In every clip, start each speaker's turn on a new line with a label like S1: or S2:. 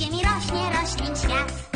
S1: ziemi rośnie roślin świat.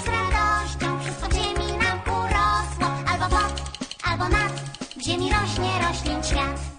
S1: z radością. Wszystko w ziemi nam albo albo. W ziemi rośnie roślin świat.